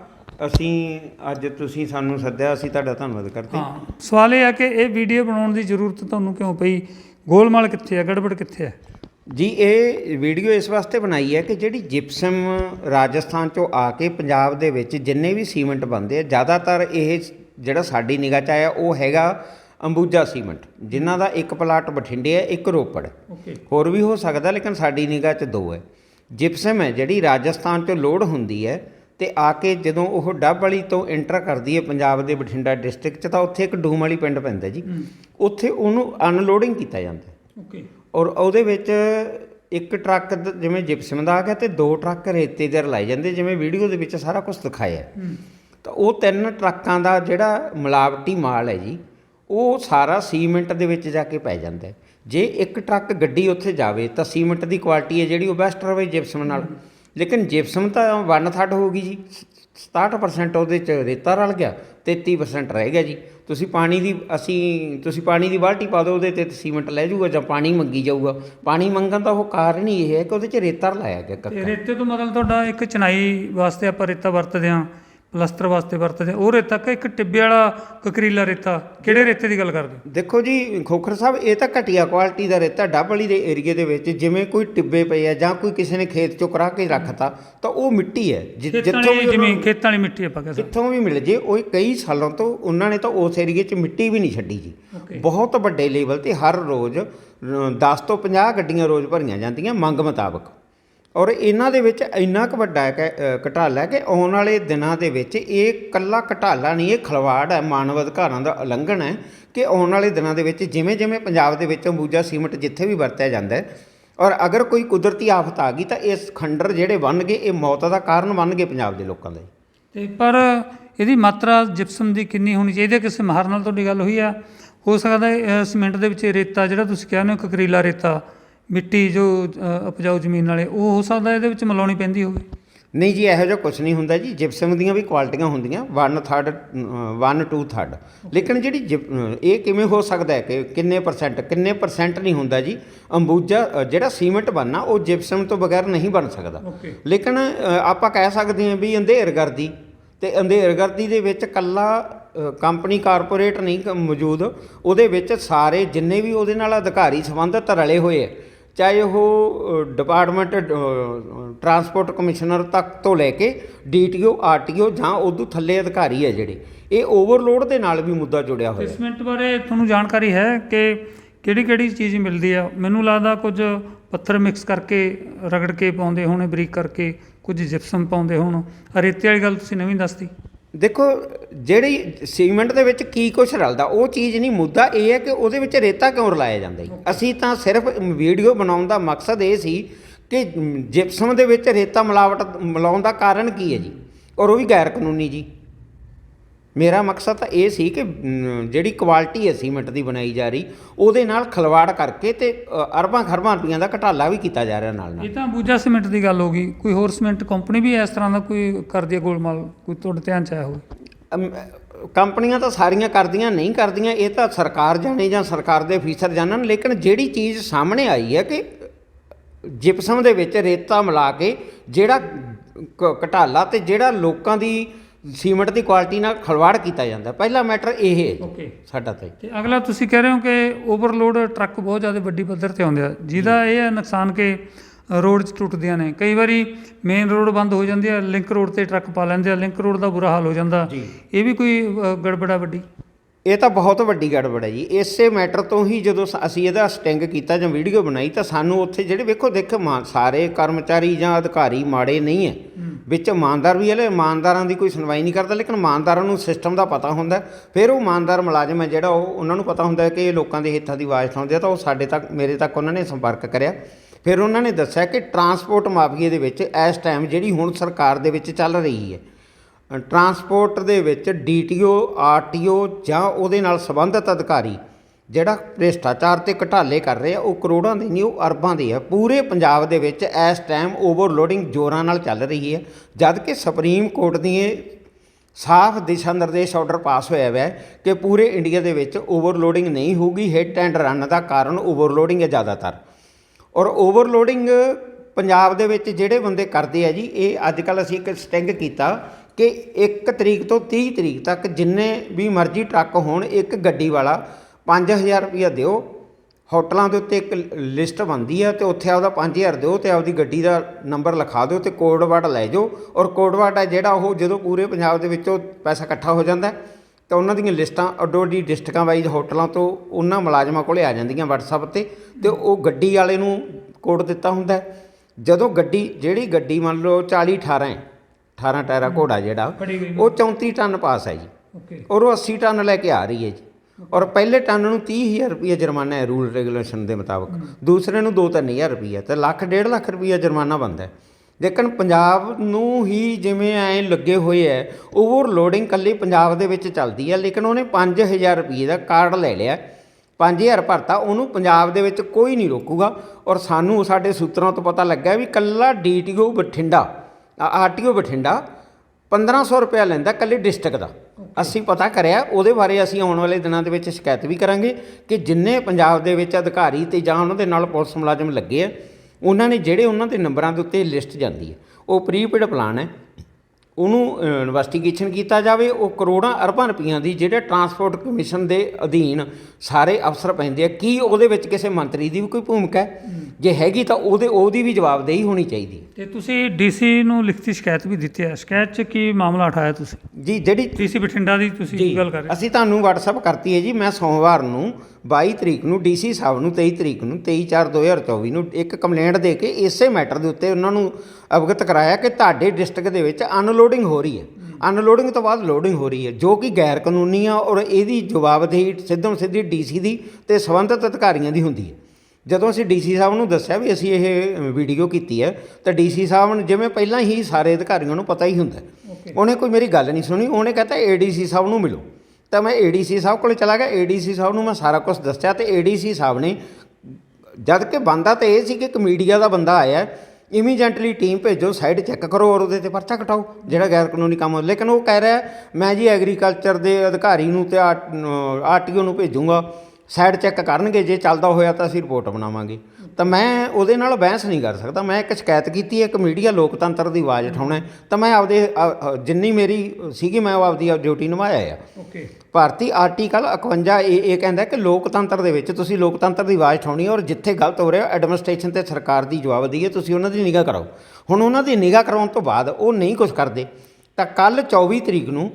ਅਸੀਂ ਅੱਜ ਤੁਸੀਂ ਸਾਨੂੰ ਸੱਦਿਆ ਅਸੀਂ ਤੁਹਾਡਾ ਧੰਨਵਾਦ ਕਰਦੇ ਹਾਂ। ਸਵਾਲ ਇਹ ਹੈ ਕਿ ਇਹ ਵੀਡੀਓ ਬਣਾਉਣ ਦੀ ਜ਼ਰੂਰਤ ਤੁਹਾਨੂੰ ਕਿਉਂ ਪਈ? ਗੋਲਮਾਲ ਕਿੱਥੇ ਹੈ ਗੜਬੜ ਕਿੱਥੇ ਹੈ ਜੀ ਇਹ ਵੀਡੀਓ ਇਸ ਵਾਸਤੇ ਬਣਾਈ ਹੈ ਕਿ ਜਿਹੜੀ ਜਿਪਸਮ ਰਾਜਸਥਾਨ ਚੋਂ ਆ ਕੇ ਪੰਜਾਬ ਦੇ ਵਿੱਚ ਜਿੰਨੇ ਵੀ ਸੀਮੈਂਟ ਬਣਦੇ ਆ ਜ਼ਿਆਦਾਤਰ ਇਹ ਜਿਹੜਾ ਸਾਡੀ ਨਿਗਾਹ 'ਚ ਆਇਆ ਉਹ ਹੈਗਾ ਅੰਬੂਜਾ ਸੀਮੈਂਟ ਜਿਨ੍ਹਾਂ ਦਾ ਇੱਕ ਪਲਾਟ ਬਠਿੰਡੇ ਹੈ ਇੱਕ ਰੋਪੜ। ਓਕੇ ਹੋਰ ਵੀ ਹੋ ਸਕਦਾ ਲੇਕਿਨ ਸਾਡੀ ਨਿਗਾਹ 'ਚ ਦੋ ਹੈ। ਜਿਪਸਮ ਹੈ ਜਿਹੜੀ ਰਾਜਸਥਾਨ 'ਚੋਂ ਲੋਡ ਹੁੰਦੀ ਹੈ ਤੇ ਆ ਕੇ ਜਦੋਂ ਉਹ ਡੱਬ ਵਾਲੀ ਤੋਂ ਐਂਟਰ ਕਰਦੀ ਹੈ ਪੰਜਾਬ ਦੇ ਬਠਿੰਡਾ ਡਿਸਟ੍ਰਿਕਟ 'ਚ ਤਾਂ ਉੱਥੇ ਇੱਕ ਡੂਮ ਵਾਲੀ ਪਿੰਡ ਪੈਂਦਾ ਜੀ। ਉੱਥੇ ਉਹਨੂੰ ਅਨਲੋਡਿੰਗ ਕੀਤਾ ਜਾਂਦਾ ਓਕੇ ਔਰ ਉਹਦੇ ਵਿੱਚ ਇੱਕ ਟਰੱਕ ਜਿਵੇਂ ਜਿਪਸਮ ਦਾ ਆ ਗਿਆ ਤੇ ਦੋ ਟਰੱਕ ਰੇਤੇ ਦੇ ਰਲਾਏ ਜਾਂਦੇ ਜਿਵੇਂ ਵੀਡੀਓ ਦੇ ਵਿੱਚ ਸਾਰਾ ਕੁਝ ਦਿਖਾਇਆ। ਤਾਂ ਉਹ ਤਿੰਨ ਟਰੱਕਾਂ ਦਾ ਜਿਹੜਾ ਮਿਲਾਵਟੀ ਮਾਲ ਹੈ ਜੀ ਉਹ ਸਾਰਾ ਸੀਮੈਂਟ ਦੇ ਵਿੱਚ ਜਾ ਕੇ ਪੈ ਜਾਂਦਾ ਹੈ। ਜੇ ਇੱਕ ਟਰੱਕ ਗੱਡੀ ਉੱਥੇ ਜਾਵੇ ਤਾਂ ਸੀਮੈਂਟ ਦੀ ਕੁਆਲਿਟੀ ਹੈ ਜਿਹੜੀ ਉਹ ਬੈਸਟ ਰਵੇ ਜਿਪਸਮ ਨਾਲ। ਲੇਕਿਨ ਜਿਪਸਮ ਤਾਂ ਵਨ ਥਰਡ ਹੋ ਗਈ ਜੀ। 67% ਉਹਦੇ ਚ ਰੇਤਾ ਰਲ ਗਿਆ 33% ਰਹਿ ਗਿਆ ਜੀ। ਤੁਸੀਂ ਪਾਣੀ ਦੀ ਅਸੀਂ ਤੁਸੀਂ ਪਾਣੀ ਦੀ ਬਾਲਟੀ ਪਾ ਦਿਓ ਉਹਦੇ ਤੇ ਸੀਮੈਂਟ ਲੈ ਜਾਊਗਾ ਜਾਂ ਪਾਣੀ ਮੰਗੀ ਜਾਊਗਾ। ਪਾਣੀ ਮੰਗਣ ਦਾ ਉਹ ਕਾਰਨ ਹੀ ਇਹ ਹੈ ਕਿ ਉਹਦੇ ਚ ਰੇਤਾ ਰਲਾਇਆ ਗਿਆ ਕੱਕਾ। ਰੇਤੇ ਤੋਂ ਮਤਲਬ ਤੁਹਾਡਾ ਇੱਕ ਚਨਾਈ ਵਾਸਤੇ ਆਪਾਂ ਰੇਤਾ ਵਰਤਦੇ ਹਾਂ। ਪਲਸਤਰ ਵਾਸਤੇ ਵਰਤਦੇ ਹਾਂ ਉਹ ਰੇਤਾ ਕਿ ਇੱਕ ਟਿੱਬੇ ਵਾਲਾ ਕਕਰੀਲਾ ਰੇਤਾ ਕਿਹੜੇ ਰੇਤੇ ਦੀ ਗੱਲ ਕਰਦੇ ਹੋ? ਦੇਖੋ ਜੀ ਖੋਖਰ ਸਾਹਿਬ ਇਹ ਤਾਂ ਘਟੀਆ ਕੁਆਲਿਟੀ ਦਾ ਰੇਤਾ ਡੱਬਲੀ ਦੇ ਏਰੀਏ ਦੇ ਵਿੱਚ ਜਿਵੇਂ ਕੋਈ ਟਿੱਬੇ ਪਏ ਆ ਜਾਂ ਕੋਈ ਕਿਸੇ ਨੇ ਖੇਤ ਚੋਂ ਕਰਾ ਕੇ ਰੱਖਤਾ ਤਾਂ ਉਹ ਮਿੱਟੀ ਹੈ। ਜਿ- ਖੇਤਾਂ ਜਿੱਥੋਂ ਵਾਲੀ ਵੀ ਜ਼ਮੀਨ ਖੇਤਾਂ ਵਾਲੀ ਮਿੱਟੀ ਆਪਾਂ ਕਹਿ ਸਕਦੇ ਜਿੱਥੋਂ ਵੀ ਮਿਲ ਜੇ ਉਹ ਕਈ ਸਾਲਾਂ ਤੋਂ ਉਹਨਾਂ ਨੇ ਤਾਂ ਉਸ ਏਰੀਏ 'ਚ ਮਿੱਟੀ ਵੀ ਨਹੀਂ ਛੱਡੀ ਜੀ। Okay. ਬਹੁਤ ਵੱਡੇ ਲੈਵਲ ਤੇ ਹਰ ਰੋਜ਼ ਅ, 10 ਤੋਂ 50 ਗੱਡੀਆਂ ਰੋਜ਼ ਭਰੀਆਂ ਜਾਂਦੀਆਂ ਮੰਗ ਮੁਤਾਬਕ। ਔਰ ਇਹਨਾਂ ਦੇ ਵਿੱਚ ਇੰਨਾ ਕੁ ਵੱਡਾ ਹੈ ਘਟਾਲਾ ਹੈ ਕਿ ਆਉਣ ਵਾਲੇ ਦਿਨਾਂ ਦੇ ਵਿੱਚ ਇਹ ਕੱਲਾ ਘਟਾਲਾ ਨਹੀਂ ਇਹ ਖਲਵਾੜ ਹੈ ਮਾਨਵ ਅਧਿਕਾਰਾਂ ਦਾ ਉਲੰਘਣ ਹੈ ਕਿ ਆਉਣ ਵਾਲੇ ਦਿਨਾਂ ਦੇ ਵਿੱਚ ਜਿਵੇਂ ਜਿਵੇਂ ਪੰਜਾਬ ਦੇ ਵਿੱਚ ਅੰਬੂਜਾ ਸੀਮੈਂਟ ਜਿੱਥੇ ਵੀ ਵਰਤਿਆ ਜਾਂਦਾ ਹੈ ਔਰ ਅਗਰ ਕੋਈ ਕੁਦਰਤੀ ਆਫਤ ਆ ਗਈ ਤਾਂ ਇਸ ਖੰਡਰ ਜਿਹੜੇ ਬਣ ਗਏ ਇਹ ਮੌਤ ਦਾ ਕਾਰਨ ਬਣ ਗਏ ਪੰਜਾਬ ਦੇ ਲੋਕਾਂ ਦੇ। ਤੇ ਪਰ ਇਹਦੀ ਮਾਤਰਾ ਜਿਪਸਮ ਦੀ ਕਿੰਨੀ ਹੋਣੀ ਚਾਹੀਦੀ ਹੈ? ਕਿਸੇ ਮਾਹਰ ਨਾਲ ਤੁਹਾਡੀ ਗੱਲ ਹੋਈ ਆ? ਹੋ ਸਕਦਾ ਹੈ, ਅ, ਸੀਮੈਂਟ ਦੇ ਵਿੱਚ ਰੇਤਾ ਜਿਹੜਾ ਤੁਸੀਂ ਕਿਹਾ ਹੋ ਕਕਰੀਲਾ ਰੇਤਾ ਮਿੱਟੀ ਜੋ ਉਪਜਾਊ ਜ਼ਮੀਨ ਵਾਲੇ ਉਹ ਹੋ ਸਕਦਾ ਇਹਦੇ ਵਿੱਚ ਮਿਲਾਉਣੀ ਪੈਂਦੀ ਹੋਵੇ। ਨਹੀਂ ਜੀ ਇਹੋ ਜਿਹਾ ਕੁਝ ਨਹੀਂ ਹੁੰਦਾ ਜੀ। ਜਿਪਸਮ ਦੀਆਂ ਵੀ ਕੁਆਲਿਟੀਆਂ ਹੁੰਦੀਆਂ 1 ਥਰਡ 1 2 ਥਰਡ ਲੇਕਿਨ ਜਿਹੜੀ ਇਹ ਕਿਵੇਂ ਹੋ ਸਕਦਾ ਹੈ ਕਿ ਕਿੰਨੇ ਪਰਸੈਂਟ ਕਿੰਨੇ ਪਰਸੈਂਟ ਨਹੀਂ ਹੁੰਦਾ ਜੀ? ਅੰਬੂਜਾ ਜਿਹੜਾ ਸੀਮੈਂਟ ਬਣਨਾ ਉਹ ਜਿਪਸਮ ਤੋਂ ਬਗੈਰ ਨਹੀਂ ਬਣ ਸਕਦਾ। ਲੇਕਿਨ ਆਪਾਂ ਕਹਿ ਸਕਦੇ ਹਾਂ ਵੀ ਅੰਧੇਰਗਰਦੀ ਤੇ ਅੰਧੇਰਗਰਦੀ ਦੇ ਵਿੱਚ ਕੱਲਾ ਕੰਪਨੀ ਕਾਰਪੋਰੇਟ ਨਹੀਂ ਮੌਜੂਦ। ਉਹਦੇ ਵਿੱਚ ਸਾਰੇ ਜਿੰਨੇ ਵੀ ਉਹਦੇ ਨਾਲ ਅਧਿਕਾਰੀ ਸੰਬੰਧਿਤ ਰਲੇ ਹੋਏ ਹੈ ਚਾਹੇ ਉਹ ਡਿਪਾਰਟਮੈਂਟ ਟਰਾਂਸਪੋਰਟ ਕਮਿਸ਼ਨਰ ਤੱਕ ਤੋਂ ਲੈ ਕੇ ਡੀਟੀਓ ਆਰਟੀਓ ਜਾਂ ਉਦੋਂ ਥੱਲੇ ਅਧਿਕਾਰੀ ਹੈ ਜਿਹੜੇ, ਇਹ ਓਵਰਲੋਡ ਦੇ ਨਾਲ ਵੀ ਮੁੱਦਾ ਜੁੜਿਆ ਹੋਇਆ ਹੈ। ਸੀਮੈਂਟ ਬਾਰੇ ਤੁਹਾਨੂੰ ਜਾਣਕਾਰੀ ਹੈ ਕਿ ਕਿਹੜੀ ਕਿਹੜੀ ਚੀਜ਼ ਮਿਲਦੀ ਆ। ਮੈਨੂੰ ਲੱਗਦਾ ਕੁਝ ਪੱਥਰ ਮਿਕਸ ਕਰਕੇ ਰਗੜ ਕੇ ਪਾਉਂਦੇ ਹੋਣੇ, ਬਰੀਕ ਕਰਕੇ ਕੁਝ ਜਿਪਸਮ ਪਾਉਂਦੇ ਹੋਣ। ਰੇਤੇ ਵਾਲੀ ਗੱਲ ਤੁਸੀਂ ਨਵੀਂ ਦੱਸਤੀ। ਦੇਖੋ, ਜਿਹੜੀ ਸੀਮੈਂਟ ਦੇ ਵਿੱਚ ਕੀ ਕੁਛ ਰਲਦਾ, ਉਹ ਚੀਜ਼ ਨਹੀਂ, ਮੁੱਦਾ ਇਹ ਹੈ ਕਿ ਉਹਦੇ ਵਿੱਚ ਰੇਤਾ ਕਿਉਂ ਰਲਾਇਆ ਜਾਂਦਾ ਜੀ? ਅਸੀਂ ਤਾਂ ਸਿਰਫ ਵੀਡੀਓ ਬਣਾਉਣ ਦਾ ਮਕਸਦ ਇਹ ਸੀ ਕਿ ਜਿਪਸਮ ਦੇ ਵਿੱਚ ਰੇਤਾ ਮਿਲਾਵਟ, ਮਿਲਾਉਣ ਦਾ ਕਾਰਨ ਕੀ ਹੈ ਜੀ? ਔਰ ਉਹ ਵੀ ਗੈਰ ਕਾਨੂੰਨੀ ਜੀ। ਮੇਰਾ ਮਕਸਦ ਤਾਂ ਇਹ ਸੀ ਕਿ ਜਿਹੜੀ ਕੁਆਲਿਟੀ ਹੈ ਸੀਮੈਂਟ ਦੀ ਬਣਾਈ ਜਾ ਰਹੀ ਉਹਦੇ ਨਾਲ ਖਲਵਾੜ ਕਰਕੇ ਤੇ ਅਰਬਾਂ ਖਰਬਾਂ ਰੁਪਈਆਂ ਦਾ ਘਟਾਲਾ ਵੀ ਕੀਤਾ ਜਾ ਰਿਹਾ ਨਾਲ ਨਾਲ ਇਹ ਤਾਂ ਬੂਜਾ ਸੀਮੈਂਟ ਦੀ ਗੱਲ ਹੋ ਗਈ। ਕੋਈ ਹੋਰ ਸੀਮੈਂਟ ਕੰਪਨੀ ਵੀ ਇਸ ਤਰ੍ਹਾਂ ਦਾ ਕੋਈ ਕਰਦੀ ਹੈ ਗੋਲਮਾਲ? ਕੋਈ ਤੁਹਾਡੇ ਧਿਆਨ ਚ ਆਇਆ ਹੋਵੇ? ਕੰਪਨੀਆਂ ਤਾਂ ਸਾਰੀਆਂ ਕਰਦੀਆਂ ਨਹੀਂ ਕਰਦੀਆਂ ਇਹ ਤਾਂ ਸਰਕਾਰ ਜਾਣੇ ਜਾਂ ਸਰਕਾਰ ਦੇ ਅਫੀਸਰ ਜਾਣਨ ਲੇਕਿਨ ਜਿਹੜੀ ਚੀਜ਼ ਸਾਹਮਣੇ ਆਈ ਹੈ ਕਿ ਜਿਪਸਮ ਦੇ ਵਿੱਚ ਰੇਤਾ ਮਿਲਾ ਕੇ ਜਿਹੜਾ ਘਟਾਲਾ ਤੇ ਜਿਹੜਾ ਲੋਕਾਂ ਦੀ ਸੀਮੈਂਟ ਦੀ ਕੁਆਲਿਟੀ ਨਾਲ ਖਲਵਾੜ ਕੀਤਾ ਜਾਂਦਾ। ਪਹਿਲਾ ਮੈਟਰ ਇਹ ਹੈ ਓਕੇ ਸਾਡਾ ਤਾਂ। ਤੇ ਅਗਲਾ ਤੁਸੀਂ ਕਹਿ ਰਹੇ ਹੋ ਕਿ ਓਵਰਲੋਡ ਟਰੱਕ ਬਹੁਤ ਜ਼ਿਆਦਾ ਵੱਡੀ ਪੱਧਰ ਤੇ ਆਉਂਦੇ ਆ। ਜਿਹਦਾ ਇਹ ਹੈ ਨੁਕਸਾਨ ਕਿ ਰੋਡ 'ਚ ਟੁੱਟਦੀਆਂ ਨੇ। ਕਈ ਵਾਰੀ ਮੇਨ ਰੋਡ ਬੰਦ ਹੋ ਜਾਂਦੀ ਹੈ ਲਿੰਕ ਰੋਡ ਤੇ ਟਰੱਕ ਪਾ ਲੈਂਦੇ ਆ ਲਿੰਕ ਰੋਡ ਦਾ ਬੁਰਾ ਹਾਲ ਹੋ ਜਾਂਦਾ। ਇਹ ਵੀ ਕੋਈ ਗੜਬੜਾ ਵੱਡੀ? ਇਹ ਤਾਂ ਬਹੁਤ ਵੱਡੀ ਗੜਬੜ ਹੈ ਜੀ। ਇਸੇ ਮੈਟਰ ਤੋਂ ਹੀ ਜਦੋਂ ਅਸੀਂ ਇਹਦਾ ਸਟਿੰਗ ਕੀਤਾ ਜਾਂ ਵੀਡੀਓ ਬਣਾਈ ਤਾਂ ਸਾਨੂੰ ਉੱਥੇ ਜਿਹੜੇ ਵੇਖੋ ਦੇਖੋ ਸਾਰੇ ਕਰਮਚਾਰੀ ਜਾਂ ਅਧਿਕਾਰੀ ਮਾੜੇ ਨਹੀਂ ਹੈ। ਵਿੱਚ ਇਮਾਨਦਾਰ ਵੀ ਹੈ ਇਮਾਨਦਾਰਾਂ ਦੀ ਕੋਈ ਸੁਣਵਾਈ ਨਹੀਂ ਕਰਦਾ ਲੇਕਿਨ ਇਮਾਨਦਾਰਾਂ ਨੂੰ ਸਿਸਟਮ ਦਾ ਪਤਾ ਹੁੰਦਾ। ਫਿਰ ਉਹ ਇਮਾਨਦਾਰ ਮੁਲਾਜ਼ਮ ਹੈ ਜਿਹੜਾ ਉਹ ਉਹਨਾਂ ਨੂੰ ਪਤਾ ਹੁੰਦਾ ਕਿ ਇਹ ਲੋਕਾਂ ਦੇ ਹਿੱਤਾਂ ਦੀ ਆਵਾਜ਼ ਉਠਾਉਂਦੇ ਆ ਤਾਂ ਉਹ ਸਾਡੇ ਤੱਕ ਮੇਰੇ ਤੱਕ ਉਹਨਾਂ ਨੇ ਸੰਪਰਕ ਕਰਿਆ। ਫਿਰ ਉਹਨਾਂ ਨੇ ਦੱਸਿਆ ਕਿ ਟਰਾਂਸਪੋਰਟ ਮਾਫੀਏ ਦੇ ਵਿੱਚ ਇਸ ਟਾਈਮ ਜਿਹੜੀ ਹੁਣ ਸਰਕਾਰ ਦੇ ਵਿੱਚ ਚੱਲ ਰਹੀ ਹੈ ਟਰਾਂਸਪੋਰਟ ਦੇ ਵਿੱਚ ਡੀਟੀਓ ਆਰਟੀਓ ਜਾਂ ਉਹਦੇ ਨਾਲ ਸੰਬੰਧਿਤ ਅਧਿਕਾਰੀ ਜਿਹੜਾ ਭ੍ਰਿਸ਼ਟਾਚਾਰ ਤੇ ਘਟਾਲੇ ਕਰ ਰਹੇ ਆ, ਉਹ ਕਰੋੜਾਂ ਦੇ ਨਹੀਂ, ਉਹ ਅਰਬਾਂ ਦੇ ਆ। ਪੂਰੇ ਪੰਜਾਬ ਦੇ ਵਿੱਚ ਇਸ ਟਾਈਮ ਓਵਰਲੋਡਿੰਗ ਜ਼ੋਰਾਂ ਨਾਲ ਚੱਲ ਰਹੀ ਹੈ। ਜਦ ਕਿ ਸੁਪਰੀਮ ਕੋਰਟ ਦੀ ਇਹ ਸਾਫ਼ ਦਿਸ਼ਾ ਨਿਰਦੇਸ਼ ਆਰਡਰ ਪਾਸ ਹੋਇਆ ਹੋਇਆ ਕਿ ਪੂਰੇ ਇੰਡੀਆ ਦੇ ਵਿੱਚ ਓਵਰਲੋਡਿੰਗ ਨਹੀਂ ਹੋਊਗੀ ਹਿੱਟ ਐਂਡ ਰਨ ਦਾ ਕਾਰਨ ਓਵਰਲੋਡਿੰਗ ਹੈ ਜ਼ਿਆਦਾਤਰ। ਔਰ ਓਵਰਲੋਡਿੰਗ ਪੰਜਾਬ ਦੇ ਵਿੱਚ ਜਿਹੜੇ ਬੰਦੇ ਕਰਦੇ ਆ ਜੀ, ਇਹ ਅੱਜ ਕੱਲ ਅਸੀਂ ਇੱਕ ਸਟਿੰਗ ਕੀਤਾ। ਕਿ 1 ਤਰੀਕ ਤੋਂ 30 ਤਰੀਕ ਤੱਕ ਜਿੰਨੇ ਵੀ ਮਰਜ਼ੀ ਟਰੱਕ ਹੋਣ, ਇੱਕ ਗੱਡੀ ਵਾਲਾ 5000 ਰੁਪਇਆ ਦਿਓ। ਹੋਟਲਾਂ ਦੇ ਉੱਤੇ ਇੱਕ ਲਿਸਟ ਬਣਦੀ ਹੈ ਤੇ ਉੱਥੇ ਆਪਦਾ 5000 ਦਿਓ ਤੇ ਆਪਦੀ ਗੱਡੀ ਦਾ ਨੰਬਰ ਲਿਖਾ ਦਿਓ ਤੇ ਕੋਡ ਵਰਡ ਲੈ ਜਾਓ। ਔਰ ਕੋਡ ਵਰਡ ਹੈ ਜਿਹੜਾ ਉਹ ਜਦੋਂ ਪੂਰੇ ਪੰਜਾਬ ਦੇ ਵਿੱਚੋਂ ਪੈਸਾ ਇਕੱਠਾ ਹੋ ਜਾਂਦਾ ਤਾਂ ਉਹਨਾਂ ਦੀਆਂ ਲਿਸਟਾਂ ਅੱਡੋ ਅੱਡੀ ਡਿਸਟ੍ਰਿਕਾਂ ਵਾਈਜ਼ ਹੋਟਲਾਂ ਤੋਂ ਉਹਨਾਂ ਮੁਲਾਜ਼ਮਾਂ ਕੋਲੇ ਆ ਜਾਂਦੀਆਂ WhatsApp ਤੇ ਤੇ ਉਹ ਗੱਡੀ ਵਾਲੇ ਨੂੰ ਕੋਡ ਦਿੱਤਾ ਹੁੰਦਾ ਜਦੋਂ ਗੱਡੀ, ਜਿਹੜੀ ਗੱਡੀ ਮੰਨ ਲਓ 40 18 ਹੈ 18 ਟਾਇਰਾ ਘੋੜਾ ਜਿਹੜਾ ਉਹ 34 ਟਨ ਪਾਸ ਹੈ ਜੀ। ਓਕੇ। ਔਰ ਉਹ 80 ਟਨ ਲੈ ਕੇ ਆ ਰਹੀ ਹੈ ਜੀ। ਔਰ ਪਹਿਲੇ ਟਨ ਨੂੰ 30000 ਰੁਪਏ ਜੁਰਮਾਨਾ ਹੈ ਰੂਲ ਰੈਗੂਲੇਸ਼ਨ ਦੇ ਮੁਤਾਬਕ। ਦੂਸਰੇ ਨੂੰ 2-3000 ਰੁਪਏ ਤੇ ਲੱਖ ਡੇਢ ਲੱਖ ਰੁਪਏ ਜੁਰਮਾਨਾ ਬਣਦਾ ਹੈ। ਲੇਕਿਨ ਪੰਜਾਬ ਨੂੰ ਹੀ ਜਿਵੇਂ ਐ ਲੱਗੇ ਹੋਏ ਐ ਓਵਰਲੋਡਿੰਗ ਕੱਲੀ ਪੰਜਾਬ ਦੇ ਵਿੱਚ ਚੱਲਦੀ ਹੈ। ਲੇਕਿਨ ਉਹਨੇ 5000 ਰੁਪਏ ਦਾ ਕਾਰਡ ਲੈ ਲਿਆ। 5000 ਭਰਤਾ ਉਹਨੂੰ ਪੰਜਾਬ ਦੇ ਵਿੱਚ ਕੋਈ ਨਹੀਂ ਰੋਕੂਗਾ। ਔਰ ਸਾਨੂੰ ਸਾਡੇ ਸੂਤਰਾਂ ਤੋਂ ਪਤਾ ਲੱਗਾ ਵੀ ਕੱਲਾ ਡੀਟੀਓ ਬਠਿੰਡਾ ਆਰਟੀਓ ਬਠਿੰਡਾ 1500 ਰੁਪਇਆ ਲੈਂਦਾ ਕੱਲੇ ਡਿਸਟ੍ਰਿਕਟ ਦਾ। ਅਸੀਂ ਪਤਾ ਕਰਿਆ, ਉਹਦੇ ਬਾਰੇ ਅਸੀਂ ਆਉਣ ਵਾਲੇ ਦਿਨਾਂ ਦੇ ਵਿੱਚ ਸ਼ਿਕਾਇਤ ਵੀ ਕਰਾਂਗੇ ਕਿ ਜਿੰਨੇ ਪੰਜਾਬ ਦੇ ਵਿੱਚ ਅਧਿਕਾਰੀ ਤੇ ਜਾਂ ਉਹਨਾਂ ਦੇ ਨਾਲ ਪੁਲਿਸ ਮੁਲਾਜ਼ਮ ਲੱਗੇ ਆ, ਉਹਨਾਂ ਨੇ ਜਿਹੜੇ ਉਹਨਾਂ ਦੇ ਨੰਬਰਾਂ ਦੇ ਉੱਤੇ ਲਿਸਟ ਜਾਂਦੀ ਹੈ। ਉਹ ਪ੍ਰੀਪੇਡ ਪਲਾਨ ਹੈ। ਉਹਨੂੰ ਇਨਵੈਸਟੀਗੇਸ਼ਨ ਕੀਤਾ ਜਾਵੇ ਉਹ ਕਰੋੜਾਂ ਅਰਬਾਂ ਰੁਪਈਆਂ ਦੀ ਜਿਹੜੇ ਟਰਾਂਸਪੋਰਟ ਕਮਿਸ਼ਨ ਦੇ ਅਧੀਨ ਸਾਰੇ ਅਫਸਰ ਪੈਂਦੇ ਆ ਕੀ ਉਹਦੇ ਵਿੱਚ ਕਿਸੇ ਮੰਤਰੀ ਦੀ ਵੀ ਕੋਈ ਭੂਮਿਕਾ ਹੈ? ਜੇ ਹੈਗੀ ਤਾਂ ਉਹਦੇ ਉਹਦੀ ਵੀ ਜਵਾਬਦੇਹੀ ਹੋਣੀ ਚਾਹੀਦੀ ਤੇ ਤੁਸੀਂ ਡੀਸੀ ਨੂੰ ਲਿਖਤੀ ਸ਼ਿਕਾਇਤ ਵੀ ਦਿੱਤੀ ਹੈ। ਸ਼ਿਕਾਇਤ 'ਚ ਕੀ ਮਾਮਲਾ ਉਠਾਇਆ ਤੁਸੀਂ? ਜੀ ਜਿਹੜੀ ਡੀਸੀ ਬਠਿੰਡਾ ਦੀ ਤੁਸੀਂ ਗੱਲ ਕਰ ਰਹੇ ਅਸੀਂ ਤੁਹਾਨੂੰ WhatsApp ਕਰਤੀ ਹੈ ਜੀ ਮੈਂ ਸੋਮਵਾਰ ਨੂੰ 22 ਤਰੀਕ ਨੂੰ ਡੀਸੀ ਸਾਹਿਬ ਨੂੰ 23 ਤਰੀਕ ਨੂੰ 23/4/2024 ਨੂੰ ਇੱਕ ਕੰਪਲੇਂਟ ਦੇ ਕੇ ਇਸੇ ਮੈਟਰ ਦੇ ਉੱਤੇ ਉਹਨਾਂ ਨੂੰ ਅਵਗਤ ਕਰਾਇਆ ਕਿ ਤੁਹਾਡੇ ਡਿਸਟ੍ਰਿਕਟ ਦੇ ਵਿੱਚ ਅਨਲੋਡਿੰਗ ਹੋ ਰਹੀ ਹੈ। ਅਨਲੋਡਿੰਗ ਤੋਂ ਬਾਅਦ ਲੋਡਿੰਗ ਹੋ ਰਹੀ ਹੈ ਜੋ ਕਿ ਗੈਰ ਕਾਨੂੰਨੀ ਆ ਔਰ ਇਹਦੀ ਜਵਾਬਦੇਹੀ ਸਿੱਧਮ ਸਿੱਧੀ ਡੀਸੀ ਦੀ ਤੇ ਸੰਬੰਧਿਤ ਅਧਿਕਾਰੀਆਂ ਦੀ ਹੁੰਦੀ ਹੈ। ਜਦੋਂ ਅਸੀਂ ਡੀਸੀ ਸਾਹਿਬ ਨੂੰ ਦੱਸਿਆ ਵੀ ਅਸੀਂ ਇਹ ਵੀਡੀਓ ਕੀਤੀ ਹੈ ਤਾਂ ਡੀਸੀ ਸਾਹਿਬ ਨੇ ਜਿਵੇਂ ਪਹਿਲਾਂ ਹੀ ਸਾਰੇ ਅਧਿਕਾਰੀਆਂ ਨੂੰ ਪਤਾ ਹੀ ਹੁੰਦਾ ਉਹਨੇ ਕੋਈ ਮੇਰੀ ਗੱਲ ਨਹੀਂ ਸੁਣੀ ਉਹਨੇ ਕਹਤਾ ਏਡੀਸੀ ਸਾਹਿਬ ਨੂੰ ਮਿਲੋ। ਤਾਂ ਮੈਂ ਏਡੀਸੀ ਸਾਹਿਬ ਕੋਲ ਚਲਾ ਗਿਆ। ਏਡੀਸੀ ਸਾਹਿਬ ਨੂੰ ਮੈਂ ਸਾਰਾ ਕੁਝ ਦੱਸਿਆ ਤੇ ਏਡੀਸੀ ਸਾਹਿਬ ਨੇ ਜਦ ਕਿ ਬੰਦਾ ਤਾਂ ਇਹ ਸੀ ਕਿ ਇੱਕ ਮੀਡੀਆ ਦਾ ਬੰਦਾ ਆਇਆ ਇਮੀਡੀਏਟਲੀ ਟੀਮ ਭੇਜੋ ਸਾਈਡ ਚੈੱਕ ਕਰੋ ਔਰ ਉਹਦੇ ਤੇ ਪਰਚਾ ਕਟਾਓ, ਜਿਹੜਾ ਗੈਰ ਕਾਨੂੰਨੀ ਕੰਮ ਲੇਕਿਨ ਉਹ ਕਹਿ ਰਿਹਾ ਮੈਂ ਜੀ ਐਗਰੀਕਲਚਰ ਦੇ ਅਧਿਕਾਰੀ ਨੂੰ ਤੇ ਆਰਟੀਓ ਨੂੰ ਭੇਜੂੰਗਾ। ਸਾਈਡ ਚੈੱਕ ਕਰਨਗੇ, ਜੇ ਚੱਲਦਾ ਹੋਇਆ ਤਾਂ ਅਸੀਂ ਰਿਪੋਰਟ ਬਣਾਵਾਂਗੇ। ਤਾਂ ਮੈਂ ਉਹਦੇ ਨਾਲ ਬਹਿਸ ਨਹੀਂ ਕਰ ਸਕਦਾ। ਮੈਂ ਇੱਕ ਸ਼ਿਕਾਇਤ ਕੀਤੀ ਹੈ ਇੱਕ ਮੀਡੀਆ ਲੋਕਤੰਤਰ ਦੀ ਆਵਾਜ਼ ਉਠਾਉਣਾ ਤਾਂ ਮੈਂ ਆਪਦੇ ਜਿੰਨੀ ਮੇਰੀ ਸੀਗੀ ਮੈਂ ਉਹ ਆਪਦੀ ਡਿਊਟੀ ਨਿਭਾਇਆ ਆ। ਓਕੇ। ਭਾਰਤੀ ਆਰਟੀਕਲ 51 ਇਹ ਇਹ ਕਹਿੰਦਾ ਕਿ ਲੋਕਤੰਤਰ ਦੇ ਵਿੱਚ ਤੁਸੀਂ ਲੋਕਤੰਤਰ ਦੀ ਆਵਾਜ਼ ਉਠਾਉਣੀ ਹੈ ਔਰ ਜਿੱਥੇ ਗਲਤ ਹੋ ਰਿਹਾ ਐਡਮਿਨਿਸਟ੍ਰੇਸ਼ਨ ਤੇ ਸਰਕਾਰ ਦੀ ਜਵਾਬਦੇਹੀ ਹੈ ਤੁਸੀਂ ਉਹਨਾਂ ਦੀ ਨਿਗਾਹ ਕਰਾਓ। ਹੁਣ ਉਹਨਾਂ ਦੀ ਨਿਗਾਹ ਕਰਾਉਣ ਤੋਂ ਬਾਅਦ ਉਹ ਨਹੀਂ ਕੁਝ ਕਰਦੇ। ਤਾਂ ਕੱਲ 24 ਤਰੀਕ ਨੂੰ